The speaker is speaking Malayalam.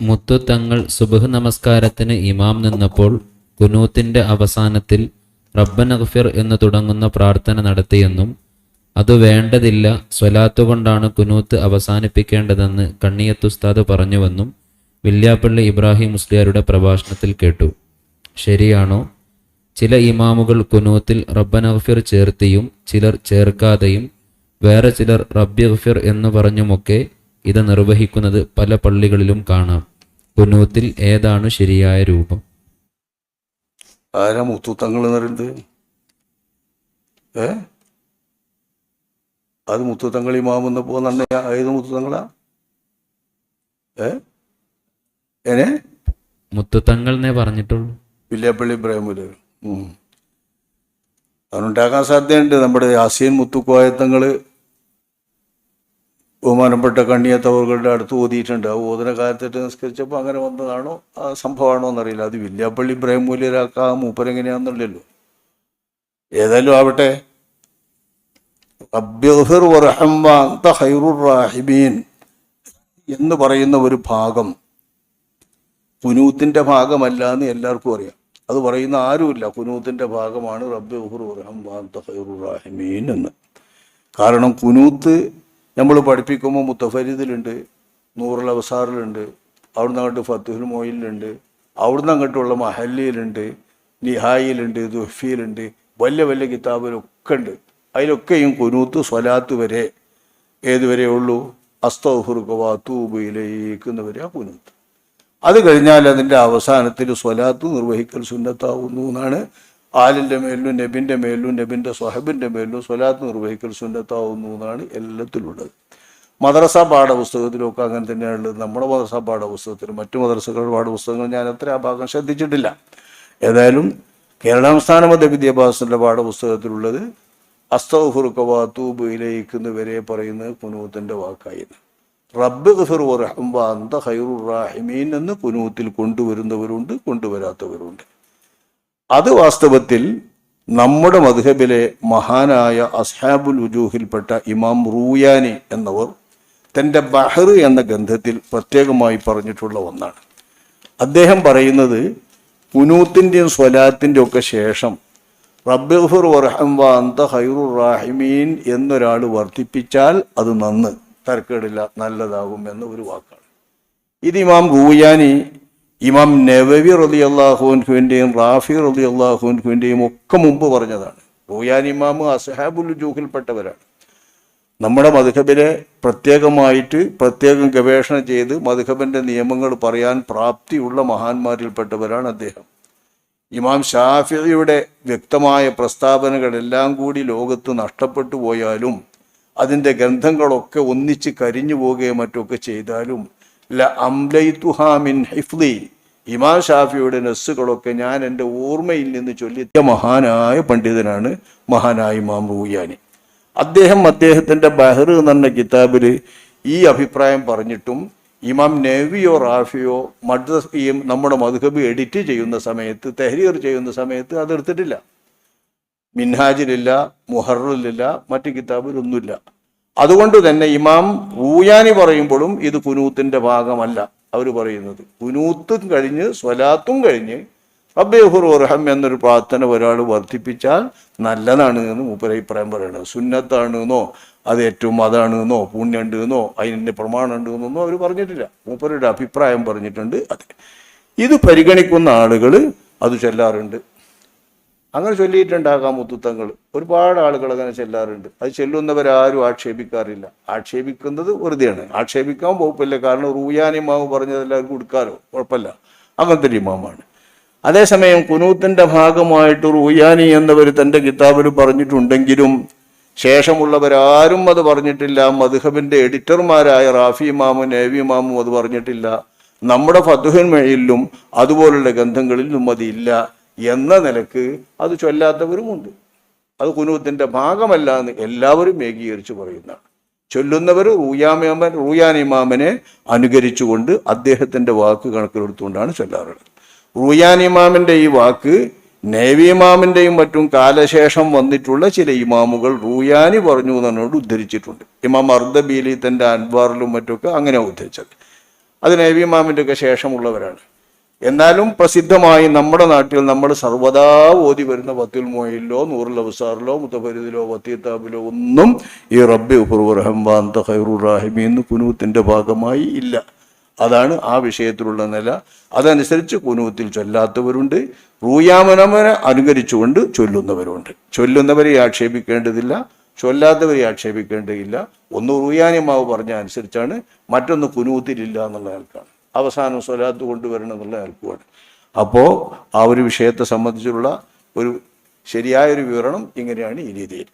മുത്തുത്തങ്ങൾ സുബഹ് നമസ്കാരത്തിന് ഇമാം നിന്നപ്പോൾ കുനൂത്തിന്റെ അവസാനത്തിൽ റബ്ബനഗ്ഫിർ എന്ന് തുടങ്ങുന്ന പ്രാർത്ഥന നടത്തിയെന്നും അത് വേണ്ടതില്ല സ്വലാത്തുകൊണ്ടാണ് കുനൂത്ത് അവസാനിപ്പിക്കേണ്ടതെന്ന് കണ്ണിയത്തുസ്താദ് പറഞ്ഞുവെന്നും വില്യാപ്പള്ളി ഇബ്രാഹിം മുസ്ലിയാരുടെ പ്രഭാഷണത്തിൽ കേട്ടു. ശരിയാണോ? ചില ഇമാമുകൾ കുനൂത്തിൽ റബ്ബനഗ്ഫിർ ചേർത്തിയും ചിലർ ചേർക്കാതെയും വേറെ ചിലർ റബ്യഗ്ഫിർ എന്ന് പറഞ്ഞുമൊക്കെ ഇത് നിർവഹിക്കുന്നത് പല പള്ളികളിലും കാണാം. കുനൂത്തിൽ ഏതാണ് ശരിയായ രൂപം? ആരാ മുത്തൂത്തങ്ങൾ എന്ന് പറയുന്നത്? ഏ? അത് മുത്തുത്തങ്ങൾ ഇമാമെന്ന് പോകുന്ന ഏത് മുത്തുത്തങ്ങളാ? ഏ? ഏനെ മുത്തുത്തങ്ങൾ എന്നേ പറഞ്ഞിട്ടുള്ളൂ. വില്യാപ്പള്ളി ഇബ്രാഹിമിൽ അതുണ്ടാക്കാൻ സാധ്യതയുണ്ട്. നമ്മുടെ യാസീൻ മുത്തുക്കോയത്തങ്ങൾ ബഹുമാനപ്പെട്ട കണ്ണിയത്തവറുകളുടെ അടുത്ത് ഓതിയിട്ടുണ്ട്. ആ ഓതിന കാലത്തിട്ട് നിസ്കരിച്ചപ്പോൾ അങ്ങനെ വന്നതാണോ? ആ സംഭവമാണോ എന്നറിയില്ല. അത് വില്യാപ്പള്ളി ഇബ്രാഹിം മൂല്യരാക്കാ മൂപ്പരെങ്ങനെയാണെന്നുള്ളല്ലോ ഏതായാലും ആവട്ടെ. എന്ന് പറയുന്ന ഒരു ഭാഗം. പുനൂത്തിന്റെ ഭാഗമല്ല എന്ന് എല്ലാവർക്കും അറിയാം. അത് പറയുന്ന ആരുമില്ല. കുനൂത്തിന്റെ ഭാഗമാണ് റബ്ബി ഉഹുർ റഹ്മാൻ ഖൈറുർ റാഹിമീൻ എന്ന്. കാരണം കുനൂത്ത് നമ്മൾ പഠിപ്പിക്കുമ്പോൾ മുത്തഫരീദിലുണ്ട് നൂറുൽ അവസാറിലുണ്ട് അവിടുന്ന് അങ്ങോട്ട് ഫത്തുഹുൽ മോയിലുണ്ട് അവിടുന്ന് അങ്ങോട്ടുള്ള മഹല്ലിയിലുണ്ട് നിഹായിലുണ്ട് ദുഹഫിയിലുണ്ട് വലിയ വലിയ കിതാബിലൊക്കെ ഉണ്ട് അതിലൊക്കെയും കുനൂത്ത് സ്വലാത്ത് വരെ ഏതുവരെ ഉള്ളൂ? അസ്തഫുറുക്കവാ തൂബയിലേക്ക് വരെ ആ കുനൂത്ത്. അത് കഴിഞ്ഞാൽ അതിന്റെ അവസാനത്തിൽ സ്വലാത്ത് നിർവഹിക്കൽ സുന്നത്താവുന്നു എന്നാണ് ആലിന്റെ മേലും നബിന്റെ മേലും നബിന്റെ സ്വഹബിന്റെ മേലും സ്വലാത്ത് നിർവഹിക്കൽ സുന്നത്താവുന്നു എന്നാണ് എല്ലാത്തിലുള്ളത്. മദ്രസ പാഠപുസ്തകത്തിലൊക്കെ അങ്ങനെ തന്നെയാണ് ഉള്ളത് നമ്മുടെ മദ്രസ പാഠപുസ്തകത്തിൽ മറ്റു മദ്രസകളുടെ പാഠപുസ്തകങ്ങൾ ഞാൻ അത്ര ആ ഭാഗം ശ്രദ്ധിച്ചിട്ടില്ല. ഏതായാലും കേരള സംസ്ഥാന മധ്യവിദ്യാഭ്യാസത്തിന്റെ പാഠപുസ്തകത്തിലുള്ളത് അസ്തഫുറുക്കവാ തൂബ് ഇലയിക്കുന്ന വരെ പറയുന്നത് കുനൂത്തിന്റെ വാക്കായിരുന്നു റബ്ബ് ഗഫിർ അന്ത ഹൈറുറാഹിമീൻ എന്ന് കുനൂത്തിൽ കൊണ്ടുവരുന്നവരുണ്ട് കൊണ്ടുവരാത്തവരുണ്ട്. അത് വാസ്തവത്തിൽ നമ്മുടെ മധുഹബിലെ മഹാനായ അസ്ഹാബുൽ വുജൂഹിൽപ്പെട്ട ഇമാം റൂയാനി എന്നവർ തന്റെ ബഹർ എന്ന ഗ്രന്ഥത്തിൽ പ്രത്യേകമായി പറഞ്ഞിട്ടുള്ള ഒന്നാണ്. അദ്ദേഹം പറയുന്നത് പുനൂത്തിന്റെയും സ്വലാത്തിന്റെ ഒക്കെ ശേഷം റബ്ബുർ വർഹം വാന്ത ഹൈറു റാഹിമീൻ എന്നൊരാൾ വർദ്ധിപ്പിച്ചാൽ അത് നന്ന് തരക്കേടില്ല നല്ലതാകും എന്ന ഒരു വാക്കാണ്. ഇത് ഇമാം റൂയാനി ഇമാം നവവി റലി അള്ളാഹുൻഖുവിന്റെയും റാഫി റലി അള്ളാഹുൻഖുവിന്റെയും ഒക്കെ മുമ്പ് പറഞ്ഞതാണ്. റൂയാനി ഇമാമ് അസഹാബുൽ ജൂഹിൽപ്പെട്ടവരാണ് നമ്മുടെ മധുഹബിനെ പ്രത്യേകമായിട്ട് പ്രത്യേകം ഗവേഷണം ചെയ്ത് മധുഹബിന്റെ നിയമങ്ങൾ പറയാൻ പ്രാപ്തിയുള്ള മഹാന്മാരിൽപ്പെട്ടവരാണ് അദ്ദേഹം. ഇമാം ഷാഫിയുടെ വ്യക്തമായ പ്രസ്താവനകളെല്ലാം കൂടി ലോകത്ത് നഷ്ടപ്പെട്ടു പോയാലും അതിന്റെ ഗ്രന്ഥങ്ങളൊക്കെ ഒന്നിച്ച് കരിഞ്ഞു പോവുകയും മറ്റൊക്കെ ചെയ്താലും ല അംലൈത്തുഹാമിൻ ഹിഫ്ലി. ഷാഫിയുടെ നസ്സുകളൊക്കെ ഞാൻ എന്റെ ഓർമ്മയിൽ നിന്ന് ചൊല്ലിയ മഹാനായ പണ്ഡിതനാണ് മഹാനായ ഇമാം റൂയാനി. അദ്ദേഹം അദ്ദേഹത്തിന്റെ ബഹർ എന്ന കിതാബിൽ ഈ അഭിപ്രായം പറഞ്ഞിട്ടും ഇമാം നേവിയോ റാഫിയോ മദ്രസ് നമ്മുടെ മധുഹബ് എഡിറ്റ് ചെയ്യുന്ന സമയത്ത് തെഹരീർ ചെയ്യുന്ന സമയത്ത് അതെടുത്തിട്ടില്ല. മിൻഹാജിലില്ല മുഹറിലില്ല മറ്റു കിതാബിലൊന്നുമില്ല. അതുകൊണ്ട് തന്നെ ഇമാം ഊയാനി പറയുമ്പോഴും ഇത് കുനൂത്തിന്റെ ഭാഗമല്ല. അവർ പറയുന്നത് കുനൂത്തും കഴിഞ്ഞ് സ്വലാത്തും കഴിഞ്ഞ് അബ്ബേഹുർ റഹം എന്നൊരു പ്രാർത്ഥന ഒരാൾ വർദ്ധിപ്പിച്ചാൽ നല്ലതാണ് എന്ന് മൂപ്പരഭിപ്രായം പറയുന്നത് സുന്നത്താണ് എന്നോ അത് ഏറ്റവും അതാണ് എന്നോ പുണ്യമുണ്ട് എന്നോ അതിന്റെ എന്നൊന്നും അവർ പറഞ്ഞിട്ടില്ല. മൂപ്പരുടെ അഭിപ്രായം പറഞ്ഞിട്ടുണ്ട് അതെ. ഇത് പരിഗണിക്കുന്ന ആളുകൾ അത് ചൊല്ലാറുണ്ട്. അങ്ങനെ ചൊല്ലിയിട്ടുണ്ടാകാം മുത്തുത്തങ്ങൾ. ഒരുപാട് ആളുകൾ അങ്ങനെ ചെല്ലാറുണ്ട്. അത് ചെല്ലുന്നവരാരും ആക്ഷേപിക്കാറില്ല. ആക്ഷേപിക്കുന്നത് വെറുതെയാണ്. ആക്ഷേപിക്കാൻ വകുപ്പില്ല. കാരണം റൂയാനി മാവ് പറഞ്ഞത് എല്ലാവർക്കും കൊടുക്കാലോ? കുഴപ്പമില്ല. അങ്ങനത്തെ ഇമാമാണ്. അതേസമയം കുനൂത്തിന്റെ ഭാഗമായിട്ട് റൂയാനി എന്നവർ തന്റെ കിതാബിൽ പറഞ്ഞിട്ടുണ്ടെങ്കിലും ശേഷമുള്ളവരാരും അത് പറഞ്ഞിട്ടില്ല. മധുഹബിന്റെ എഡിറ്റർമാരായ റാഫി ഇമാമും നേവി ഇമാമും അത് പറഞ്ഞിട്ടില്ല. നമ്മുടെ ഫതുഹൻ മെയിലും അതുപോലുള്ള ഗ്രന്ഥങ്ങളിലും അതില്ല എന്ന നിലയ്ക്ക് അത് ചൊല്ലാത്തവരുമുണ്ട്. അത് കുനൂത്തിന്റെ ഭാഗമല്ല എന്ന് എല്ലാവരും ഏകീകരിച്ച് പറയുന്നതാണ്. ചൊല്ലുന്നവർ റൂയാമിമാമൻ റൂയാൻ ഇമാമനെ അനുകരിച്ചുകൊണ്ട് അദ്ദേഹത്തിന്റെ വാക്ക് കണക്കിലെടുത്തുകൊണ്ടാണ് ചൊല്ലാറുള്ളത്. റൂയാൻ ഇമാമിന്റെ ഈ വാക്ക് നേവി ഇമാമിന്റെയും മറ്റും കാലശേഷം വന്നിട്ടുള്ള ചില ഇമാമുകൾ റൂയാനി പറഞ്ഞു എന്നോട് ഉദ്ധരിച്ചിട്ടുണ്ട്. ഇമാം അർദ്ദബീലി തന്റെ അൻവാറിലും മറ്റുമൊക്കെ അങ്ങനെ ഉദ്ധരിച്ചത്. അത് നേവി ഇമാമിന്റെയൊക്കെ ശേഷമുള്ളവരാണ്. എന്നാലും പ്രസിദ്ധമായി നമ്മുടെ നാട്ടിൽ നമ്മൾ സർവതാ ഓതി വരുന്ന പത്തിൽ മോയിലോ നൂറിൽ അവസാറിലോ മുത്തഫരിദിലോ വത്തിയത്താബിലോ ഒന്നും ഈ റബ്ബി ഉഹുർഹംബാന്ത ഖൈറുറാഹിമി എന്ന് കുനൂത്തിന്റെ ഭാഗമായി ഇല്ല. അതാണ് ആ വിഷയത്തിലുള്ള നില. അതനുസരിച്ച് കുനൂത്തിൽ ചൊല്ലാത്തവരുണ്ട്. റൂയാമനമനെ അനുകരിച്ചുകൊണ്ട് ചൊല്ലുന്നവരുണ്ട്. ചൊല്ലുന്നവരെ ആക്ഷേപിക്കേണ്ടതില്ല. ചൊല്ലാത്തവരെ ആക്ഷേപിക്കേണ്ടതില്ല. ഒന്ന് റൂയാനിമാവ് പറഞ്ഞ അനുസരിച്ചാണ് മറ്റൊന്ന് കുനൂത്തിലില്ല എന്നുള്ള ആൾക്കാണ് അവസാനം സ്വലാത്ത് കൊണ്ടുവരണം എന്നുള്ള ആൾക്കുമാണ് അപ്പോൾ ആ ഒരു വിഷയത്തെ സംബന്ധിച്ചുള്ള ഒരു ശരിയായൊരു വിവരണം ഇങ്ങനെയാണ് ഈ രീതിയിൽ.